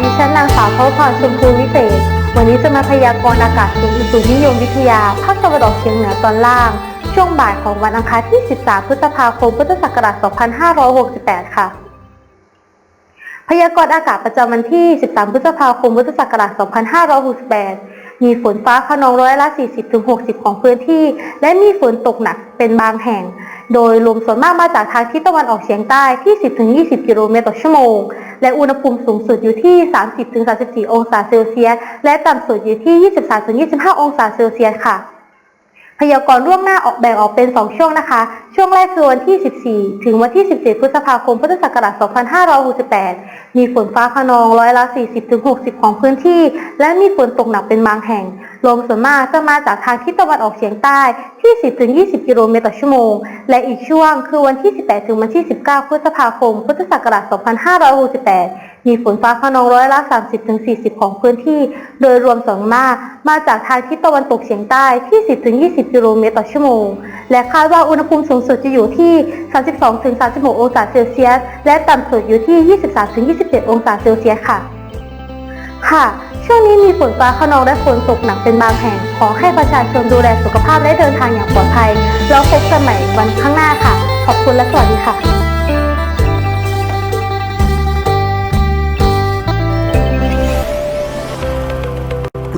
ดิฉันนางสาวพพรชมพูวิเศษ วันนี้จะมาพยากรณ์อากาศศูนย์อุตุนิยมวิทยาภาคตะวันออกเฉียงเหนือตอนล่าง ช่วงบ่ายของวันอังคารที่ 13 พฤษภาคม พุทธศักราช 2568 ค่ะ พยากรณ์อากาศประจำวันที่ 13 พฤษภาคม พุทธศักราช 2568 มีฝนฟ้าขนองร้อยละ 40-60 ของพื้นที่ และมีฝนตกหนักเป็นบางแห่ง โดยลมส่วนมากมาจากทางทิศตะวันออกเฉียงใต้ที่ 10-20 กิโลเมตรต่อชั่วโมง และอุณหภูมิสูงสุดอยู่ที่ 30-34 องศาเซลเซียส และต่ำสุดอยู่ที่ 23-25 องศาเซลเซียสค่ะ พยากรณ์ล่วงหน้าออกแบ่งออกเป็น 2 ช่วงนะคะ ช่วงแรกคือวันที่ 14 ถึงวันที่ 17 พฤษภาคม พุทธศักราช 2568 มีฝนฟ้าขนองร้อยละ 40-60 ของพื้นที่ และมีฝนตกหนักเป็นบางแห่ง ลมส่วนมากจะมาจากทางทิศตะวันออกเฉียงใต้ที่ 10-20 กิโลเมตรต่อชั่วโมง และอีกช่วงคือวันที่ 18 ถึงวันที่ 19 พฤษภาคม พุทธศักราช 2568 มีฝนฟ้าขนองร้อยละ 30-40 ของพื้นที่ โดยรวมส่วนมากมาจากทางทิศตะวันตกเฉียงใต้ที่ 10-20 กิโลเมตรต่อชั่วโมง และคาดว่าอุณหภูมิสูงสุดจะอยู่ที่ 32-36 องศาเซลเซียส และต่ำสุดอยู่ที่ 23-27 องศาเซลเซียสค่ะ ค่ะ ช่วงนี้มีฝนฟ้าขนองและฝนตกหนักเป็นบางแห่ง ขอให้ประชาชนดูแลสุขภาพและเดินทางอย่างปลอดภัย แล้วพบกันใหม่วันข้างหน้าค่ะ ขอบคุณและสวัสดีค่ะ